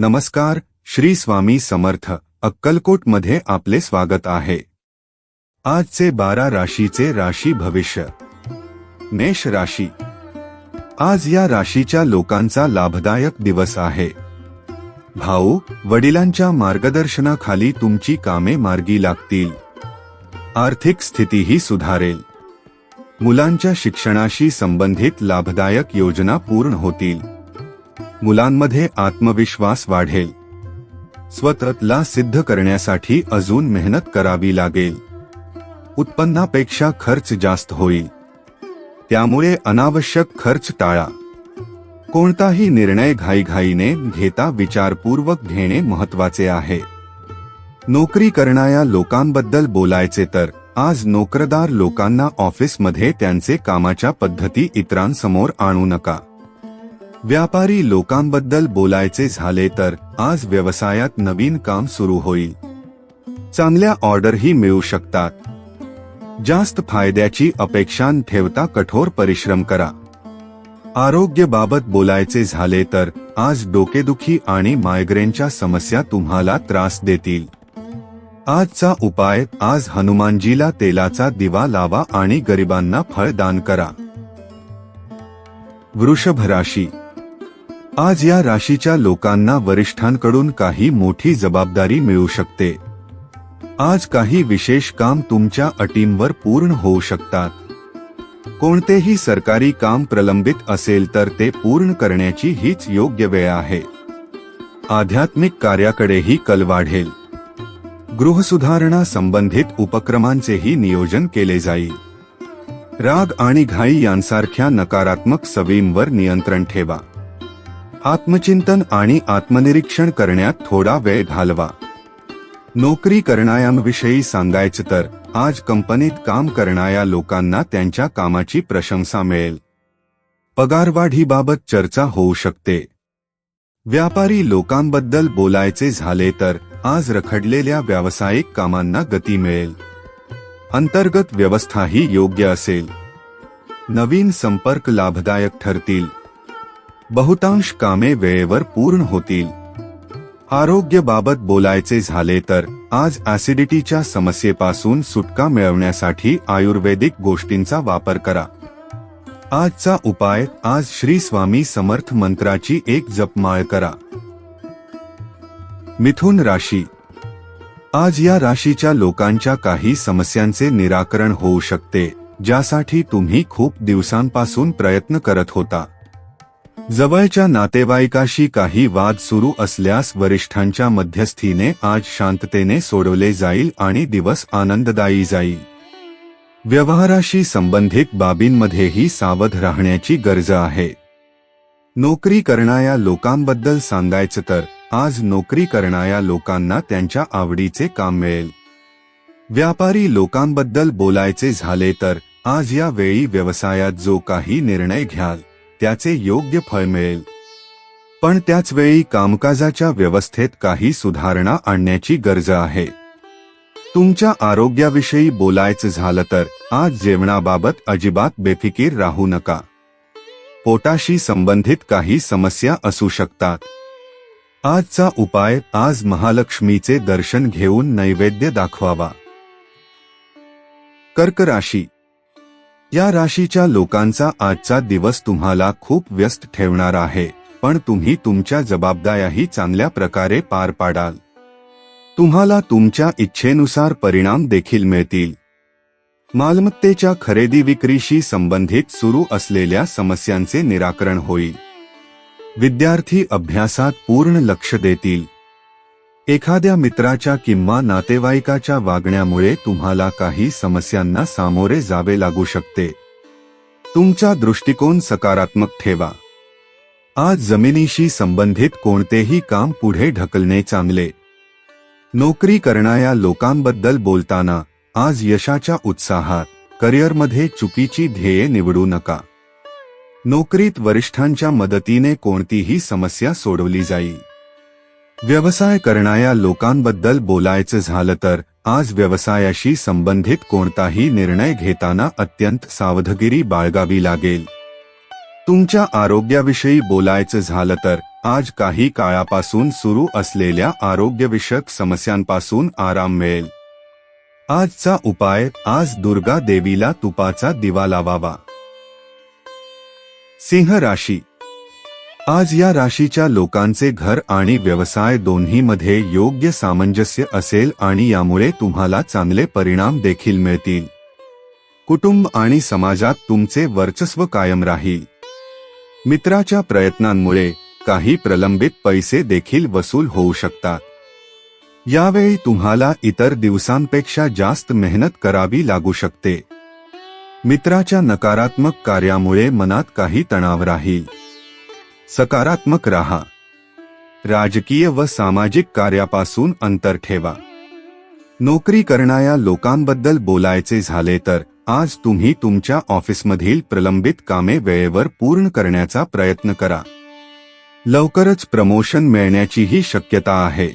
नमस्कार श्री स्वामी समर्थ अक्कलकोटमध्ये आपले स्वागत आहे. आजचे बारा राशीचे राशी भविष्य. मेष राशी. आज या राशीच्या लोकांचा लाभदायक दिवस आहे. भाऊ वडिलांच्या मार्गदर्शनाखाली तुमची कामे मार्गी लागतील. आर्थिक स्थितीही सुधारेल. मुलांच्या शिक्षणाशी संबंधित लाभदायक योजना पूर्ण होतील. मुलांमध्ये आत्मविश्वास वाढेल. स्वतःला सिद्ध करण्यासाठी अजून मेहनत करावी लागेल. उत्पन्नापेक्षा खर्च जास्त होईल. त्यामुळे अनावश्यक खर्च टाळा. कोणताही निर्णय घाईघाईने घेता विचारपूर्वक घेणे महत्त्वाचे आहे. नोकरी करणाऱ्या लोकांबद्दल बोलायचे तर आज नोकरदार लोकांना ऑफिसमध्ये त्यांचे कामाच्या पद्धती इतरांसमोर आणू नका. व्यापारी लोकांबद्दल बोलायचे झाले तर आज व्यवसायात नवीन काम सुरू होईल. चांगल्या ऑर्डरही मिळू शकतात. जास्त फायद्याची अपेक्षा ठेवता कठोर परिश्रम करा. आरोग्यबाबत बोलायचे झाले तर आज डोकेदुखी आणि मायग्रेनच्या समस्या तुम्हाला त्रास देतील. आजचा उपाय आज हनुमानजीला तेलाचा दिवा लावा आणि गरिबांना फळदान करा. वृषभ राशी आज या राशीच्या लोकांना वरिष्ठांकडून काही मोठी जबाबदारी मिळू शकते. आज काही विशेष काम तुमच्या अटींवर पूर्ण होऊ शकतात. कोणतेही सरकारी काम प्रलंबित असेल तर ते पूर्ण करण्याची हीच योग्य वेळ आहे. आध्यात्मिक कार्याकडेही कल वाढेल. गृहसुधारणा संबंधित उपक्रमांचेही नियोजन केले जाईल. राग आणि घाई यांसारख्या नकारात्मक सवयींवर नियंत्रण ठेवा. आत्मचिंतन आणि आत्मनिरीक्षण करण्यात थोडा वेळ घालवा. नोकरी करणाऱ्यांविषयी सांगायचं तर आज कंपनीत काम करणाऱ्या लोकांना त्यांच्या कामाची प्रशंसा मिळेल. पगारवाढीबाबत चर्चा होऊ शकते. व्यापारी लोकांबद्दल बोलायचे झाले तर आज रखडलेल्या व्यावसायिक कामांना गती मिळेल. अंतर्गत व्यवस्थाही योग्य असेल. नवीन संपर्क लाभदायक ठरतील. बहुतांश कामे वेळेवर पूर्ण होतील. आरोग्याबाबत बोलायचे झाले तर आज ऍसिडिटीच्या समस्येपासून सुटका मिळवण्यासाठी आयुर्वेदिक गोष्टींचा वापर करा. आजचा उपाय आज श्री स्वामी समर्थ मंत्राची एक जपमाळ करा. मिथुन राशी. आज या राशीच्या लोकांच्या काही समस्यांचे निराकरण होऊ शकते ज्यासाठी तुम्ही खूप दिवसांपासून प्रयत्न करत होता. जवळच्या नातेवाईकाशी काही वाद सुरू असल्यास वरिष्ठांच्या मध्यस्थीने आज शांततेने सोडवले जाईल आणि दिवस आनंददायी जाईल. व्यवहाराशी संबंधित बाबींमध्येही सावध राहण्याची गरज आहे. नोकरी करणाऱ्या लोकांबद्दल सांगायचं तर आज नोकरी करणाऱ्या लोकांना त्यांच्या आवडीचे काम मिळेल. व्यापारी लोकांबद्दल बोलायचे झाले तर आज या वेळी व्यवसायात जो काही निर्णय घ्याल. त्याचे योग्य फळ मिळेल. पण त्याच वेळी कामकाजाच्या व्यवस्थेत काही सुधारणा आणण्याची गरज आहे. तुमच्या आरोग्याविषयी बोलायचं झालं तर आज जेवणाबाबत अजिबात बेफिकीर राहू नका. पोटाशी संबंधित काही समस्या असू शकतात. आजचा उपाय आज महालक्ष्मीचे दर्शन घेऊन नैवेद्य दाखवावा. कर्क राशी या राशीच्या लोकांचा आजचा दिवस तुम्हाला खूप व्यस्त ठेवणार आहे पण तुम्ही तुमच्या जबाबदाऱ्याही चांगल्या प्रकारे पार पाडाल. तुम्हाला तुमच्या इच्छेनुसार परिणाम देखील मिळतील. मालमत्तेच्या खरेदी विक्रीशी संबंधित सुरू असलेल्या समस्यांचे निराकरण होईल. विद्यार्थी अभ्यासात पूर्ण लक्ष देतील. एखाद्या मित्राच्या किंवा नातेवाईकाच्या वागण्यामुळे तुम्हाला काही समस्यांना सामोरे जावे लागू शकते. तुमचा दृष्टिकोन सकारात्मक ठेवा. आज जमिनीशी संबंधित कोणतेही काम पुढे ढकलणे चांगले. नोकरी करणाऱ्या लोकांबद्दल बोलताना आज यशाच्या उत्साहात करिअरमध्ये चुकीची ध्येये निवडू नका. नोकरीत वरिष्ठांच्या मदतीने कोणतीही समस्या सोडवली जाईल व्यवसाय करणाऱ्या लोकांबद्दल बोलायचं झालं तर आज व्यवसायाशी संबंधित कोणताही निर्णय घेताना अत्यंत सावधगिरी बाळगावी लागेल. तुमच्या आरोग्याविषयी बोलायचं झालं तर आज काही काळापासून सुरू असलेल्या आरोग्यविषयक समस्यांपासून आराम मिळेल. आजचा उपाय आज दुर्गा देवीला तुपाचा दिवा लावावा. सिंह राशी आज या राशीच्या लोकांचे घर आणि व्यवसाय दोन्हीमध्ये योग्य सामंजस्य असेल आणि यामुळे तुम्हाला चांगले परिणाम देखील मिळतील. कुटुंब आणि समाजात तुमचे वर्चस्व कायम राहील. मित्राच्या प्रयत्नांमुळे काही प्रलंबित पैसे देखील वसूल होऊ शकतात. यावेळी तुम्हाला इतर दिवसांपेक्षा जास्त मेहनत करावी लागू शकते. मित्राच्या नकारात्मक कार्यामुळे मनात काही तणाव राहील. सकारात्मक राहा. राजकीय व सामाजिक कार्यापासून अंतर ठेवा. नोकरी करणाऱ्या लोकांबद्दल बोलायचे झाले तर आज तुम्ही तुमच्या ऑफिसमधील प्रलंबित कामे वेळेवर पूर्ण करण्याचा प्रयत्न करा. लवकरच प्रमोशन मिळण्याचीही शक्यता आहे.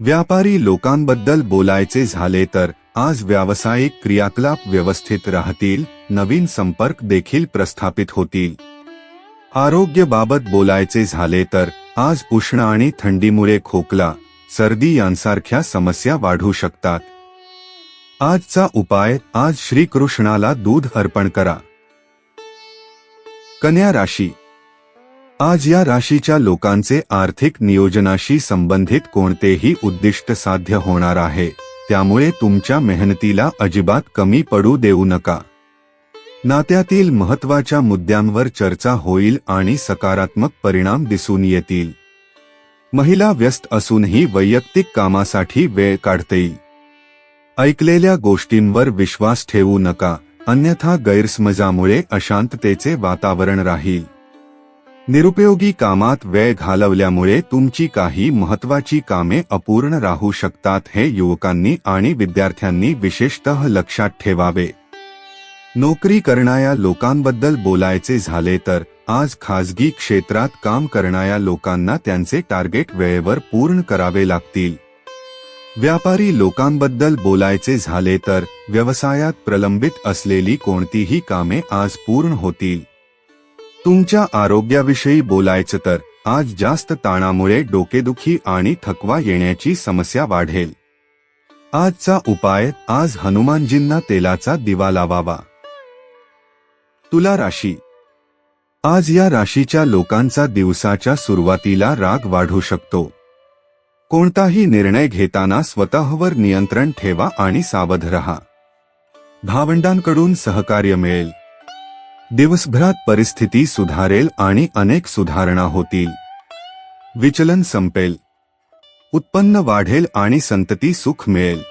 व्यापारी लोकांबद्दल बोलायचे झाले तर आज व्यावसायिक क्रियाकलाप व्यवस्थित राहतील नवीन संपर्क देखील प्रस्थापित होतील. आरोग्यबाबत बोलायचे झाले तर आज उष्ण आणि थंडीमुळे खोकला सर्दी यांसारख्या समस्या वाढू शकतात. आजचा उपाय आज श्रीकृष्णाला दूध अर्पण करा. कन्या राशी. आज या राशीच्या लोकांचे आर्थिक नियोजनाशी संबंधित कोणतेही उद्दिष्ट साध्य होणार आहे त्यामुळे तुमच्या मेहनतीला अजिबात कमी पडू देऊ नका. नात्यातील महत्त्वाच्या मुद्द्यांवर चर्चा होईल आणि सकारात्मक परिणाम दिसून येतील. महिला व्यस्त असूनही वैयक्तिक कामासाठी वेळ काढता. येईल ऐकलेल्या गोष्टींवर विश्वास ठेवू नका अन्यथा गैरसमजामुळे अशांततेचे वातावरण राहील. निरुपयोगी कामात वेळ घालवल्यामुळे तुमची काही महत्वाची कामे अपूर्ण राहू शकतात हे युवकांनी आणि विद्यार्थ्यांनी विशेषतः लक्षात ठेवावे. नोकरी करणाऱ्या लोकांबद्दल बोलायचे झाले तर आज खाजगी क्षेत्रात काम करणाऱ्या लोकांना त्यांचे टार्गेट वेळेवर पूर्ण करावे लागतील. व्यापारी लोकांबद्दल बोलायचे झाले तर व्यवसायात प्रलंबित असलेली कोणतीही कामे आज पूर्ण होतील. तुमच्या आरोग्याविषयी बोलायचं तर आज जास्त ताणामुळे डोकेदुखी आणि थकवा येण्याची समस्या वाढेल. आजचा उपाय आज हनुमानजींना तेलाचा दिवा लावावा. तुला राशी. आज या राशीच्या लोकांचा दिवसाच्या सुरुवातीला राग वाढू शकतो. कोणताही निर्णय घेताना स्वतःवर नियंत्रण ठेवा आणि सावध रहा. भावंडांकडून सहकार्य मिळेल. दिवसभरात परिस्थिती सुधारेल आणि अनेक सुधारणा होतील. विचलन संपेल. उत्पन्न वाढेल आणि संतती सुख मिळेल.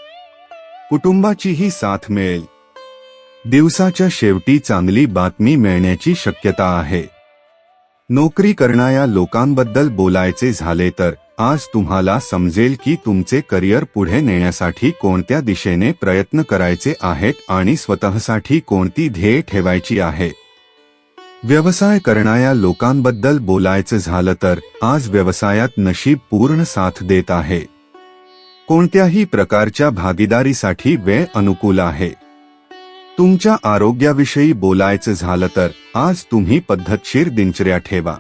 कुटुंबाचीही साथ मिळेल. दिवसाच्या शेवटी चांगली बातमी मिळण्याची शक्यता आहे. नोकरी करणाऱ्या लोकांबद्दल बोलायचे झाले तर आज तुम्हाला समजेल की तुमचे करिअर पुढे नेण्यासाठी कोणत्या दिशेने प्रयत्न करायचे आहेत आणि स्वतःसाठी कोणती ध्येय ठेवायची आहे. व्यवसाय करणाऱ्या लोकांबद्दल बोलायचं झालं तर आज व्यवसायात नशीब पूर्ण साथ देत आहे. कोणत्याही प्रकारच्या भागीदारीसाठी वेळ अनुकूल आहे. तुमच्या आरोग्याविषयी बोलायचं झालं तर आज तुम्ही पद्धतशीर दिनचर्या ठेवा.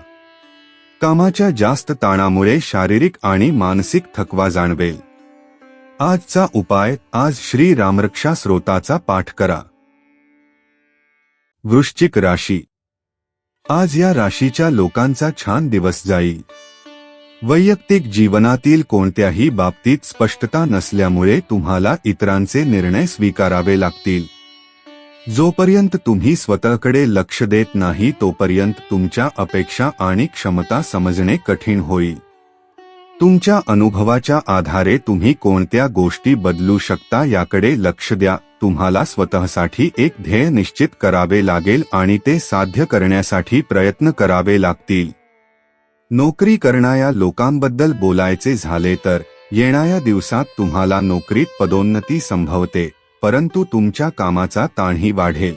कामाच्या जास्त ताणामुळे शारीरिक आणि मानसिक थकवा जाणवेल. आजचा उपाय आज श्री रामरक्षा स्रोताचा पाठ करा. वृश्चिक राशी. आज या राशीच्या लोकांचा छान दिवस जाईल. वैयक्तिक जीवनातील कोणत्याही बाबतीत स्पष्टता नसल्यामुळे तुम्हाला इतरांचे निर्णय स्वीकारावे लागतील. जोपर्यंत तुम्ही स्वतःकडे लक्ष देत नाही तोपर्यंत तुमच्या अपेक्षा आणि क्षमता समजणे कठीण होईल. तुमच्या अनुभवाच्या आधारे तुम्ही कोणत्या गोष्टी बदलू शकता याकडे लक्ष द्या. तुम्हाला स्वतःसाठी एक ध्येय निश्चित करावे लागेल आणि ते साध्य करण्यासाठी प्रयत्न करावे लागतील. नोकरी करणाऱ्या लोकांबद्दल बोलायचे झाले तर येणाऱ्या दिवसात तुम्हाला नोकरीत पदोन्नती संभवते. परंतु तुमच्या कामाचा ताणही वाढेल.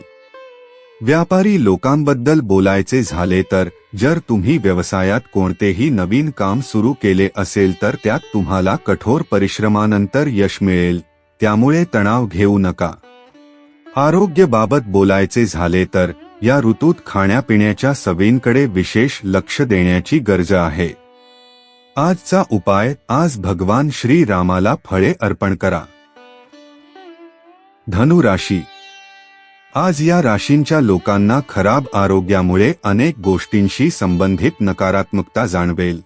व्यापारी लोकांबद्दल बोलायचे झाले तर जर तुम्ही व्यवसायात कोणतेही नवीन काम सुरू केले असेल तर त्यात तुम्हाला कठोर परिश्रमानंतर यश मिळेल त्यामुळे तणाव घेऊ नका. आरोग्यबाबत बोलायचे झाले तर या ऋतूत खाण्यापिण्याच्या सवयींकडे विशेष लक्ष देण्याची गरज आहे. आजचा उपाय आज भगवान श्रीरामाला फळे अर्पण करा. धनु राशी आज या राशींच्या लोकांना खराब आरोग्यामुळे अनेक गोष्टींशी संबंधित नकारात्मकता जाणवेल.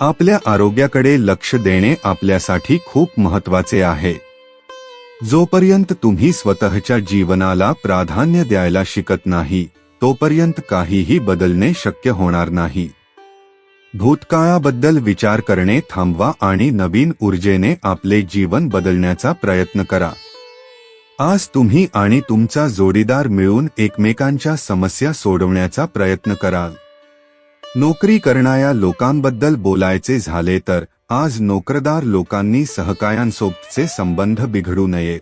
आपल्या आरोग्याकडे लक्ष देणे आपल्यासाठी खूप महत्त्वाचे आहे. जोपर्यंत तुम्ही स्वतःच्या जीवनाला प्राधान्य द्यायला शिकत नाही तोपर्यंत काहीही बदलणे शक्य होणार नाही. भूतकाळाबद्दल विचार करणे थांबवा आणि नवीन ऊर्जेने आपले जीवन बदलण्याचा प्रयत्न करा. आज तुम्ही आणि तुमचा जोडीदार मिळून एकमेकांच्या समस्या सोडवण्याचा प्रयत्न कराल. नोकरी करणाऱ्या लोकांबद्दल बोलायचे झाले तर आज नोकरदार लोकांनी सहकायांसोबतचे संबंध बिघडू नयेत.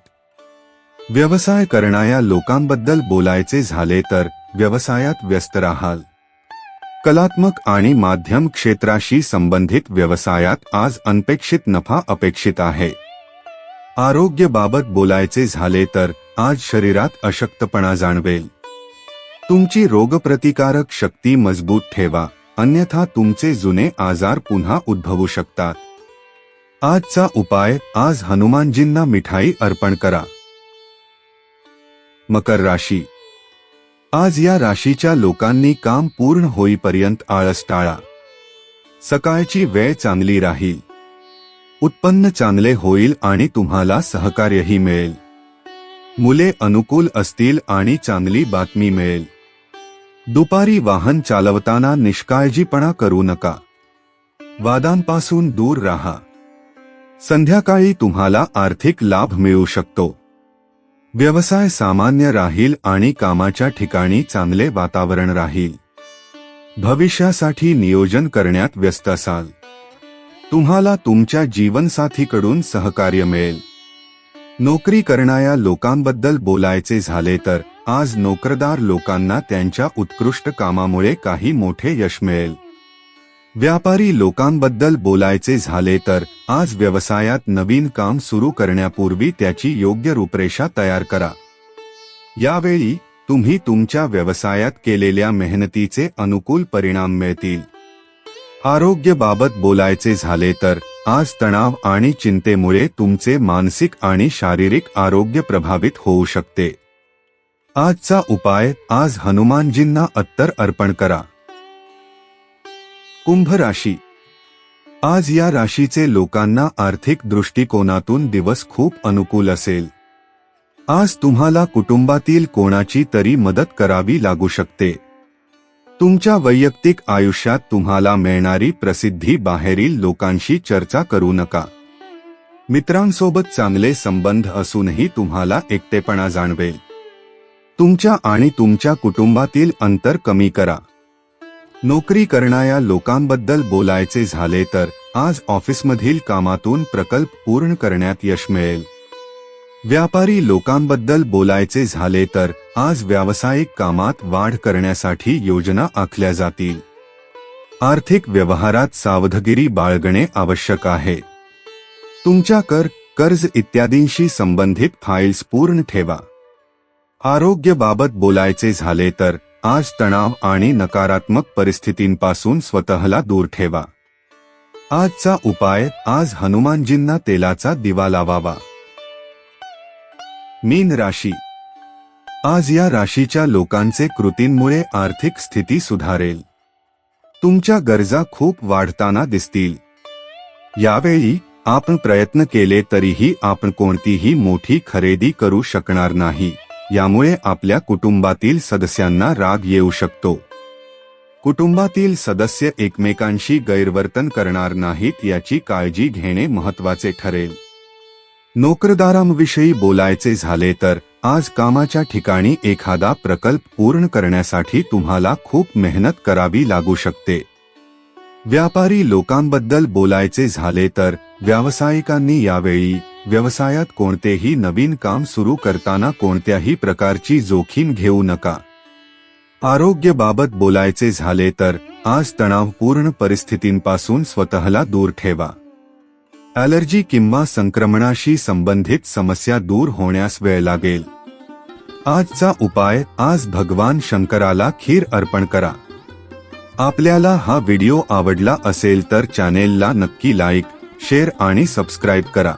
व्यवसाय करणाऱ्या लोकांबद्दल बोलायचे झाले तर व्यवसायात व्यस्त राहाल. कलात्मक आणि माध्यम क्षेत्राशी संबंधित व्यवसायात आज अनपेक्षित नफा अपेक्षित आहे. आरोग्यबाबत बोलायचे झाले तर आज शरीरात अशक्तपणा जाणवेल. तुमची रोगप्रतिकारक शक्ती मजबूत ठेवा अन्यथा तुमचे जुने आजार पुन्हा उद्भवू शकतात. आजचा उपाय आज हनुमानजींना मिठाई अर्पण करा. मकर राशी. आज या राशीच्या लोकांनी काम पूर्ण होईपर्यंत आळस टाळा. सकाळची वेळ चांगली राहील. उत्पन्न चांगले होईल आणि तुम्हाला सहकार्यही मिळेल. मुले अनुकूल असतील आणि चांगली बातमी मिळेल. दुपारी वाहन चालवताना निष्काळजीपणा करू नका. वादांपासून दूर राहा. संध्याकाळी तुम्हाला आर्थिक लाभ मिळू शकतो. व्यवसाय सामान्य राहील आणि कामाच्या ठिकाणी चांगले वातावरण राहील. भविष्यासाठी नियोजन करण्यात व्यस्त असाल. तुम्हाला तुमच्या जीवनसाथीकडून सहकार्य मिळेल. नोकरी करणाऱ्या लोकांबद्दल बोलायचे झाले तर आज नोकरदार लोकांना त्यांच्या उत्कृष्ट कामामुळे काही मोठे यश मिळेल. व्यापारी लोकांबद्दल बोलायचे झाले तर आज व्यवसायात नवीन काम सुरू करण्यापूर्वी त्याची योग्य रूपरेषा तयार करा. यावेळी तुम्ही तुमच्या व्यवसायात केलेल्या मेहनतीचे अनुकूल परिणाम मिळतील. आरोग्याबाबत बोलायचे झाले तर आज तणाव आणि चिंतेमुळे तुमचे मानसिक आणि शारीरिक आरोग्य प्रभावित होऊ शकते. आजचा उपाय आज हनुमानजींना अत्तर अर्पण करा. कुंभ राशी. आज या राशीचे लोकांना आर्थिक दृष्टिकोनातून दिवस खूप अनुकूल असेल. आज तुम्हाला कुटुंबातील कोणाची तरी मदत करावी लागू शकते. तुमच्या वैयक्तिक आयुष्यात तुम्हाला मिळणारी प्रसिद्धी बाहेरील लोकांशी चर्चा करू नका. मित्रांसोबत चांगले संबंध असूनही तुम्हाला एकटेपणा जाणवेल. तुमच्या आणि तुमच्या कुटुंबातील अंतर कमी करा. नोकरी करणाऱ्या लोकांबद्दल बोलायचे झाले तर आज ऑफिसमधील कामातून प्रकल्प पूर्ण करण्यात यश मिळेल. व्यापारी लोकांबद्दल बोलायचे झाले तर आज व्यावसायिक कामात वाढ करण्यासाठी योजना आखल्या जातील. आर्थिक व्यवहारात सावधगिरी बाळगणे आवश्यक आहे. तुमच्या कर कर्ज इत्यादींशी संबंधित फाईल्स पूर्ण ठेवा. आरोग्यबाबत बोलायचे झाले तर आज तणाव आणि नकारात्मक परिस्थितींपासून स्वतःला दूर ठेवा. आजचा उपाय आज हनुमानजींना तेलाचा दिवा लावावा. मीन राशी. आज या राशीच्या लोकांचे कृतींमुळे आर्थिक स्थिती सुधारेल. तुमच्या गरजा खूप वाढताना दिसतील. यावेळी आपण प्रयत्न केले तरीही आपण कोणतीही मोठी खरेदी करू शकणार नाही. यामुळे आपल्या कुटुंबातील सदस्यांना राग येऊ शकतो. कुटुंबातील सदस्य एकमेकांशी गैरवर्तन करणार नाहीत याची काळजी घेणे महत्त्वाचे ठरेल. नोकरदारांविषयी बोलायचे झाले तर आज कामाच्या ठिकाणी एखादा प्रकल्प पूर्ण करण्यासाठी तुम्हाला खूप मेहनत करावी लागू शकते. व्यापारी लोकांबद्दल बोलायचे झाले तर व्यावसायिकांनी यावेळी व्यवसायात कोणतेही नवीन काम सुरू करताना कोणत्याही प्रकारची जोखीम घेऊ नका. आरोग्यबाबत बोलायचे झाले तर आज तणावपूर्ण परिस्थितींपासून स्वतःला दूर ठेवा. ॲलर्जी किंवा संक्रमणाशी संबंधित समस्या दूर होण्यास वेळ लागेल. आजचा उपाय आज भगवान शंकराला खीर अर्पण करा. आपल्याला हा व्हिडिओ आवडला असेल तर चॅनेलला नक्की लाईक शेअर आणि सबस्क्राईब करा.